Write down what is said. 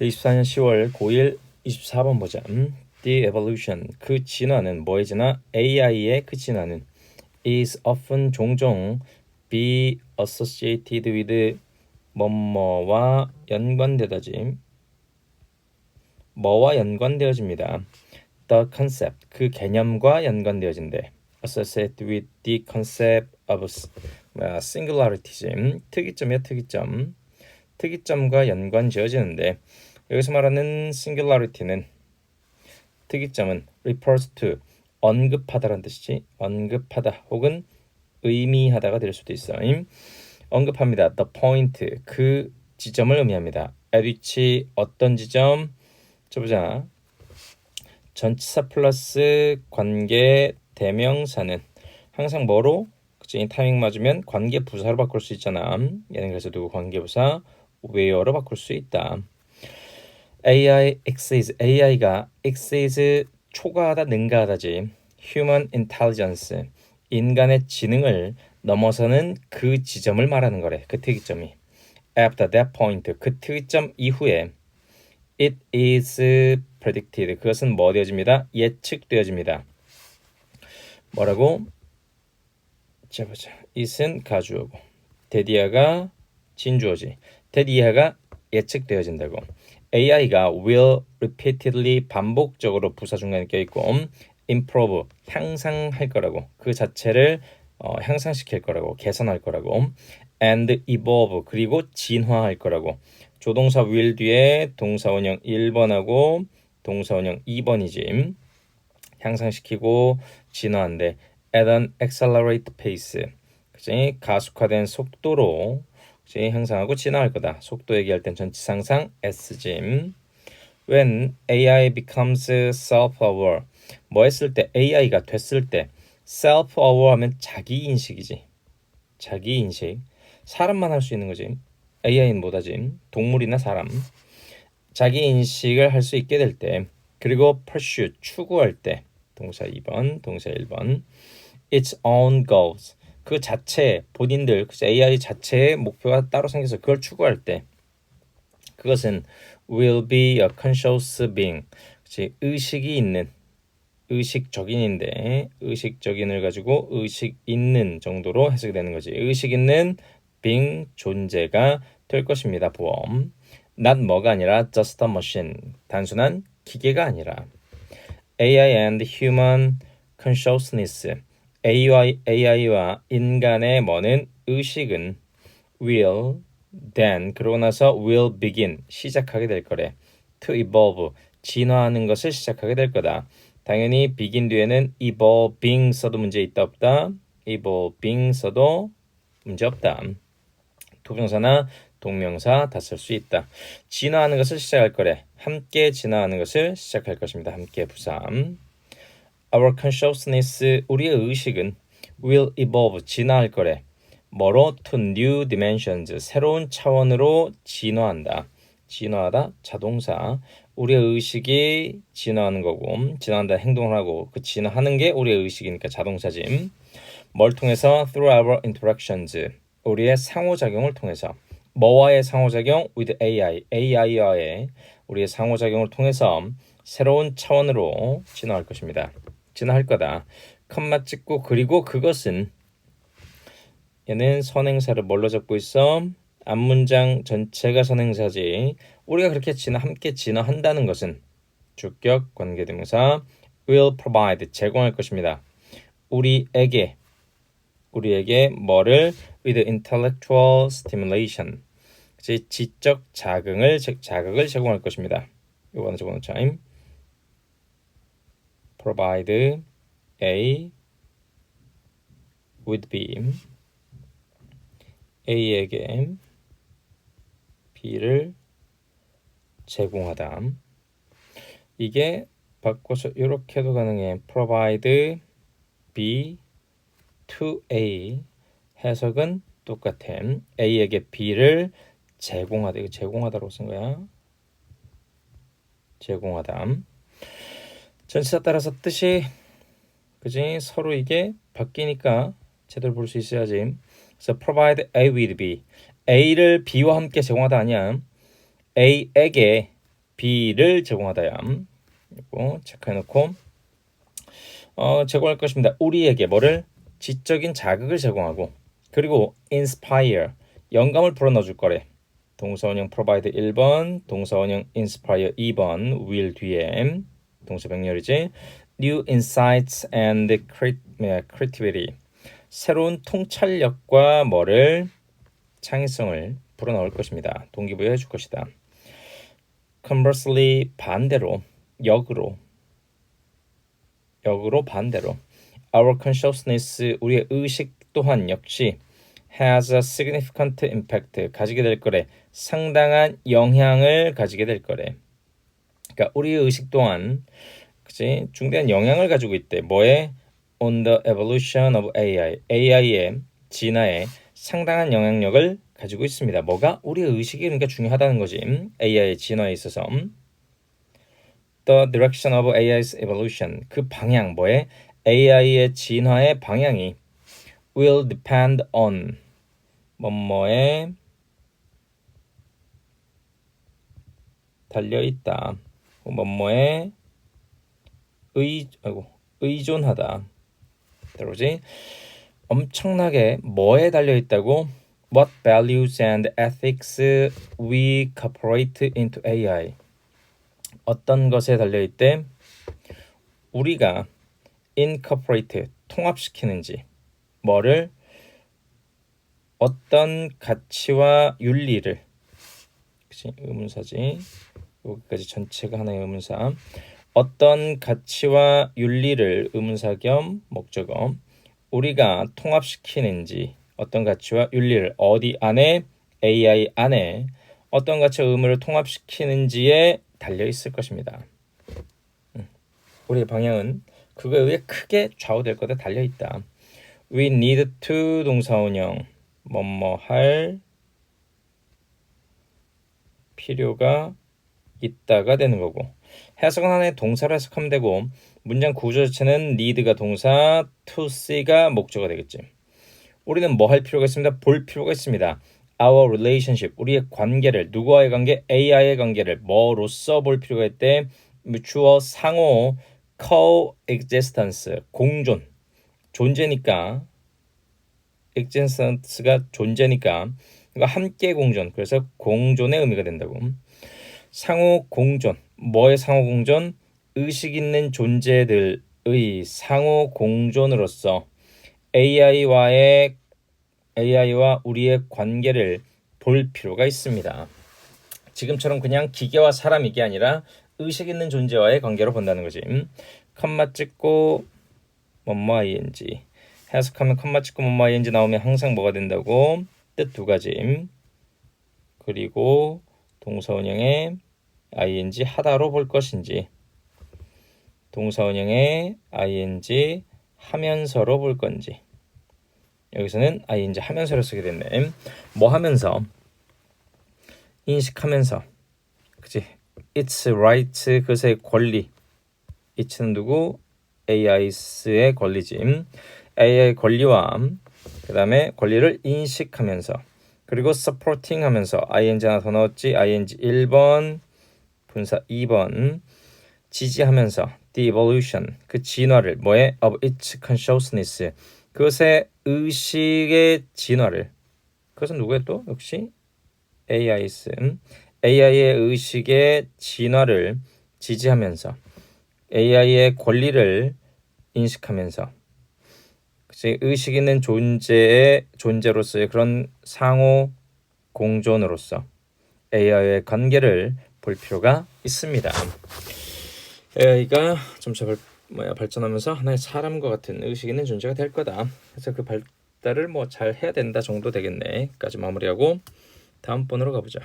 24년 10월 9일 24번 보자. 음? The evolution 그 진화는 뭐의 진화? AI의 그 진화는 is often 종종 be associated with 뭐뭐와 연관되다지 뭐와 연관되어집니다. The concept 그 개념과 연관되어진대. associated with the concept of 뭐야, singularity지 특이점이야 특이점 특이점과 연관 지어지는데 여기서 말하는 singularity는 특이점은 refers to 언급하다라는 뜻이지 언급하다 혹은 의미하다가 될 수도 있어 언급합니다. The point 그 지점을 의미합니다. at which 어떤 지점? 저 보자. 전치사 플러스 관계 대명사는. 항상 뭐로? 그치 타이밍 맞으면 관계 부사로 바꿀 수 있잖아. 얘는 그래서 누구? 관계 부사 where로 바꿀 수 있다. AI exceeds AI가 exceeds 초과하다 능가하다지 human intelligence 인간의 지능을 넘어서는 그 지점을 말하는 거래 그 특이점이. After that point 그 특이점 이후에 it is predicted 그것은 뭐 되어집니다? 예측되어집니다. 뭐라고? 자 보자. it은 가주어고. 데디아가 진주어지 데디아가 예측되어진다고. AI가 will repeatedly 반복적으로 부사 중간에 껴 있고 improve 향상할 거라고. 그 자체를 어, 향상시킬 거라고 개선할 거라고 and evolve 그리고 진화할 거라고. 조동사 will 뒤에 동사 원형 1번하고 동사 원형 2번이지 향상시키고 진화한데 at an accelerate pace. 그지 가속화된 속도로 그지 향상하고 진화할 거다. 속도 얘기할 땐 전치상상 s짐. When AI becomes self-aware. 뭐 했을 때 AI가 됐을 때 self-aware 하면 자기 인식이지. 자기 인식. 사람만 할 수 있는 거지. AI는 못하지? 동물이나 사람. 자기 인식을 할 수 있게 될 때 그리고 pursue 추구할 때. 동사 2번 동사 1번. Its own goals 그 자체 본인들 그 AI 자체의 목표가 따로 생겨서 그걸 추구할 때 그것은 will be a conscious being. 그치 의식이 있는 의식적인인데 의식적인을 가지고 의식 있는 정도로 해석이 되는 거지. 의식 있는 being 존재가 될 것입니다 보험. Not 뭐가 아니라 just a machine. 단순한 기계가 아니라. AI and human consciousness AI, AI와 인간의 뭐는 의식은 will then. 그러고 나서 will begin 시작하게 될 거래. to evolve 진화하는 것을 시작하게 될 거다. 당연히 begin 뒤에는 evolving 써도 문제 있다 없다? evolving 써도 문제 없다. 투부정사나 동명사 다 쓸 수 있다. 진화하는 것을 시작할 거래. 함께 진화하는 것을 시작할 것입니다. 함께 부삼 Our consciousness 우리의 의식은 will evolve 진화할 거래. 뭐로? To new dimensions 새로운 차원으로 진화한다. 진화하다? 자동사. 우리의 의식이 진화하는 거고 진화한다 행동을 하고 그 진화하는 게 우리의 의식이니까 자동사지 뭘 통해서? Through our interactions. 우리의 상호작용을 통해서. 뭐와의 상호작용? With AI AI와의 우리의 상호작용을 통해서 새로운 차원으로 진화할 것입니다 진화할 거다 컴마 찍고 그리고 그것은 얘는 선행사를 뭘로 잡고 있어? 앞문장 전체가 선행사지. 우리가 그렇게 진화 함께 진화한다는 것은 주격 관계대명사 will provide 제공할 것입니다. 우리에게 우리에게 뭐를 with intellectual stimulation 그치 지적 자극을 자극을 제공할 것입니다. 이거는 적어놓자. Provide a would be A에게 B를 제공하다. 이게 바꿔서 이렇게도 가능해. provide B to A 해석은 똑같아. A에게 B를 제공하다. 이거 제공하다로 쓴 거야. 제공하다. 전치사 따라서 뜻이 그지 서로 이게 바뀌니까 제대로 볼 수 있어야지. 그래서 provide A with B. A를 B와 함께 제공하다 아니야. A에게 B를 제공하다야. 이거 체크해놓고 어, 제공할 것입니다. 우리에게 뭐를 지적인 자극을 제공하고 그리고 inspire 영감을 불어넣어 줄 거래. 동사원형 provide 1번, 동사원형 inspire 2번, will 뒤에 동사 병렬이지. new insights and 네, creativity 새로운 통찰력과 뭐를 창의성을 불어넣을 것입니다. 동기부여해 줄 것이다. conversely 반대로 역으로 역으로 반대로 our consciousness 우리의 의식 또한 역시 has a significant impact 가지게 될 거래 상당한 영향을 가지게 될 거래 그러니까 우리의 의식 또한 그치? 중대한 영향을 가지고 있대. 뭐에? On the evolution of AI AI의 진화에 상당한 영향력을 가지고 있습니다. 뭐가? 우리의 의식이 그러니까 중요하다는 거지. AI의 진화에 있어서. The direction of AI's evolution. 그 방향 뭐에? AI의 진화의 방향이 will depend on 뭐뭐에 달려 있다. 뭐뭐에 의 아이고 의존하다. 들어오지? 엄청나게 뭐에 달려 있다고? What values and ethics we incorporate into AI? 어떤 것에 달려 있대? 우리가 incorporate 통합시키는지 뭐를 어떤 가치와 윤리를 그치 의문사지 여기까지 전체가 하나의 의문사 어떤 가치와 윤리를 의문사 겸 목적어 우리가 통합시키는지 어떤 가치와 윤리를 어디 안에 AI 안에 어떤 가치와 의무를 통합시키는지에 달려 있을 것입니다. 음, 우리의 방향은 그거에 의해 크게 좌우될 거다 달려 있다. We need to 동사원형 뭐뭐 할 필요가 있다가 되는 거고 해석은 하나의 동사로 해석하면 되고 문장 구조 자체는 need가 동사, to see가 목적어가 되겠지. 우리는 뭐 할 필요가 있습니다. 볼 필요가 있습니다. Our relationship, 우리의 관계를 누구와의 관계, AI의 관계를 뭐로써 볼 필요가 있대. mutual 상호, coexistence, 공존, 존재니까 existence가 존재니까 그러니까 함께 공존, 그래서 공존의 의미가 된다고. 상호 공존, 뭐의 상호 공존? 의식 있는 존재들의 상호 공존으로서 AI와의 AI와 우리의 관계를 볼 필요가 있습니다. 지금처럼 그냥 기계와 사람 이게 아니라 의식 있는 존재와의 관계로 본다는 거지. 컴마 찍고 뭐뭐 ing 해석하면 컴마 찍고 뭐뭐 ing 나오면 항상 뭐가 된다고 뜻 두 가지. 그리고 동사원형의 ing 하다로 볼 것인지 동사원형의 ing 하면서로 볼 건지. 여기서는 ing 하면서로 쓰게 됐네. 뭐 하면서? 인식하면서. 그치? it's right 그것의 권리. it는 누구? AIS의 권리지. AI 권리와 그 다음에 권리를 인식하면서 그리고 supporting 하면서 ing 하나 더 넣었지. ing 1번 분사 2번 지지하면서 the evolution 그 진화를 뭐에? Of its consciousness. 그것의 의식의 진화를. 그것은 누구의 또? 역시 AIS AI의 의식의 진화를 지지하면서 AI의 권리를 인식하면서 그치 의식 있는 존재의 존재로서의 그런 상호 공존으로서 AI의 관계를 볼 필요가 있습니다. AI가 점차 발, 뭐야, 발전하면서 하나의 사람과 같은 의식 있는 존재가 될 거다. 그래서 그 발달을 뭐 잘 해야 된다 정도 되겠네. 까지 마무리하고 다음 번으로 가보자.